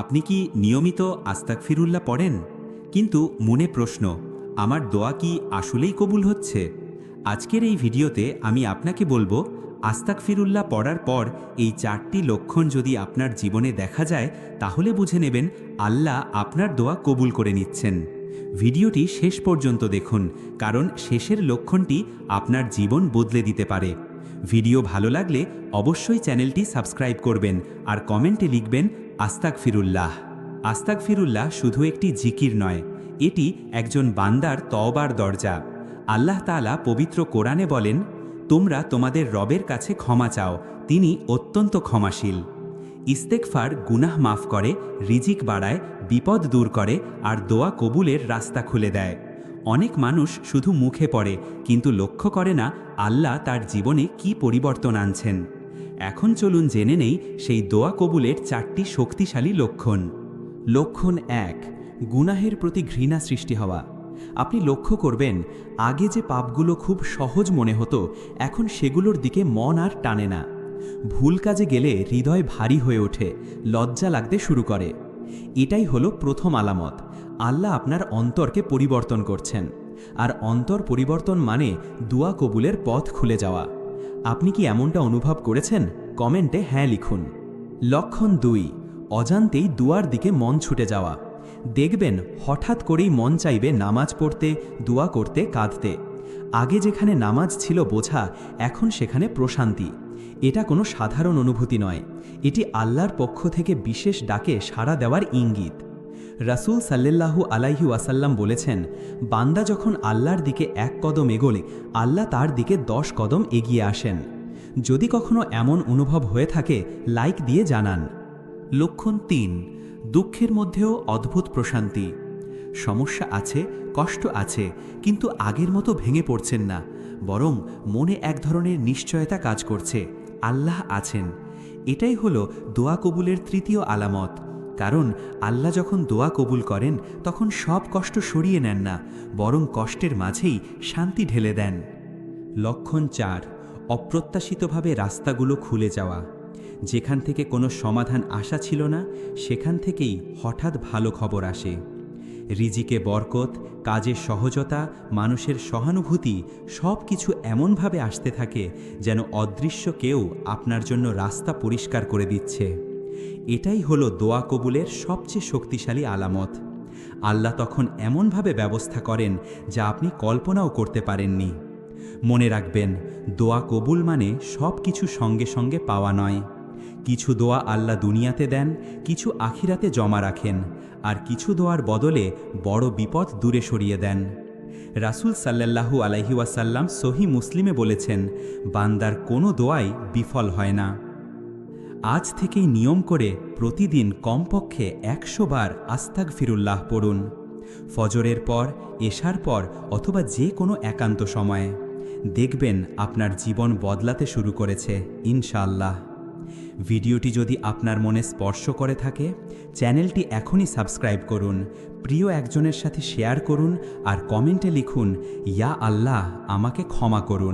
আপনি কি নিয়মিত আস্তাক ফিরুল্লাহ পড়েন? কিন্তু মনে প্রশ্ন, আমার দোয়া কি আসলেই কবুল হচ্ছে? আজকের এই ভিডিওতে আমি আপনাকে বলব আস্তাক ফিরুল্লাহ পড়ার পর এই চারটি লক্ষণ যদি আপনার জীবনে দেখা যায়, তাহলে বুঝে নেবেন আল্লাহ আপনার দোয়া কবুল করে নিচ্ছেন। ভিডিওটি শেষ পর্যন্ত দেখুন, কারণ শেষের লক্ষণটি আপনার জীবন বদলে দিতে পারে। ভিডিও ভালো লাগলে অবশ্যই চ্যানেলটি সাবস্ক্রাইব করবেন, আর কমেন্টে লিখবেন আস্তাক ফিরুল্লাহ আস্তাক ফিরুল্লাহ শুধু একটি জিকির নয়, এটি একজন বান্দার তওবার দরজা। আল্লাহ তাআলা পবিত্র কোরআনে বলেন, তোমরা তোমাদের রবের কাছে ক্ষমা চাও, তিনি অত্যন্ত ক্ষমাশীল। ইস্তেকফার গুনাহ মাফ করে, রিজিক বাড়ায়, বিপদ দূর করে আর দোয়া কবুলের রাস্তা খুলে দেয়। অনেক মানুষ শুধু মুখে পড়ে, কিন্তু লক্ষ্য করে না আল্লাহ তার জীবনে কি পরিবর্তন আনছেন। এখন চলুন জেনে নেই সেই দোয়া কবুলের চারটি শক্তিশালী লক্ষণ। লক্ষণ এক, গুনাহের প্রতি ঘৃণা সৃষ্টি হওয়া। আপনি লক্ষ্য করবেন, আগে যে পাপগুলো খুব সহজ মনে হতো, এখন সেগুলোর দিকে মন আর টানে না। ভুল কাজে গেলে হৃদয় ভারী হয়ে ওঠে, লজ্জা লাগতে শুরু করে। এটাই হলো প্রথম আলামত, আল্লাহ আপনার অন্তরকে পরিবর্তন করছেন। আর অন্তর পরিবর্তন মানে দুয়া কবুলের পথ খুলে যাওয়া। আপনি কি এমনটা অনুভব করেছেন? কমেন্টে হ্যাঁ লিখুন। লক্ষণ দুই, অজান্তেই দুয়ার দিকে মন ছুটে যাওয়া। দেখবেন, হঠাৎ করেই মন চাইবে নামাজ পড়তে, দোয়া করতে, কাঁদতে। আগে যেখানে নামাজ ছিল বোঝা, এখন সেখানে প্রশান্তি। এটা কোনো সাধারণ অনুভূতি নয়। এটি আল্লাহর পক্ষ থেকে বিশেষ ডাকে সাড়া দেওয়ার ইঙ্গিত। রাসূল সাল্লাল্লাহু আলাইহি ওয়াসাল্লাম বলেছেন, বান্দা যখন আল্লাহর দিকে এক কদম এগোলে, আল্লাহ তার দিকে দশ কদম এগিয়ে আসেন। যদি কখনো এমন অনুভব হয়ে থাকে, লাইক দিয়ে জানান। লক্ষণ তিন, দুঃখের মধ্যেও অদ্ভুত প্রশান্তি। সমস্যা আছে, কষ্ট আছে, কিন্তু আগের মতো ভেঙে পড়ছেন না, বরং মনে এক ধরনের নিশ্চয়তা কাজ করছে, আল্লাহ আছেন। এটাই হলো দোয়া কবুলের তৃতীয় আলামত। কারণ আল্লাহ যখন দোয়া কবুল করেন, তখন সব কষ্ট সরিয়ে নেন না, বরং কষ্টের মাঝেই শান্তি ঢেলে দেন। লক্ষণ চার, অপ্রত্যাশিতভাবে রাস্তাগুলো খুলে যাওয়া। যেখান থেকে কোনো সমাধান আশা ছিল না, সেখান থেকেই হঠাৎ ভালো খবর আসে। রিজিকে বরকত, কাজের সহজতা, মানুষের সহানুভূতি সব কিছু এমনভাবে আসতে থাকে যেন অদৃশ্য কেউ আপনার জন্য রাস্তা পরিষ্কার করে দিচ্ছে। এটাই হলো দোয়া কবুলের সবচেয়ে শক্তিশালী আলামত। আল্লাহ তখন এমনভাবে ব্যবস্থা করেন যা আপনি কল্পনাও করতে পারেননি। মনে রাখবেন, দোয়া কবুল মানে সব কিছু সঙ্গে সঙ্গে পাওয়া নয়। কিছু দোয়া আল্লাহ দুনিয়াতে দেন, কিছু আখিরাতে জমা রাখেন, আর কিছু দোয়ার বদলে বড় বিপদ দূরে সরিয়ে দেন। রাসূল সাল্লাল্লাহু আলাইহি ওয়াসাল্লাম সহি মুসলিমে বলেছেন, বান্দার কোনো দোয়াই বিফল হয় না। আজ থেকেই নিয়ম করে প্রতিদিন কমপক্ষে একশো বার আস্তাক ফিরুল্লাহ পড়ুন। ফজরের পর, এশার পর অথবা যে কোনো একান্ত সময়ে। দেখবেন আপনার জীবন বদলাতে শুরু করেছে, ইনশাআল্লাহ। ভিডিওটি যদি আপনার মনে স্পর্শ করে থাকে, চ্যানেলটি এখনই সাবস্ক্রাইব করুন, প্রিয় একজনের সাথে শেয়ার করুন আর কমেন্টে লিখুন, ইয়া আল্লাহ, আমাকে ক্ষমা করুন।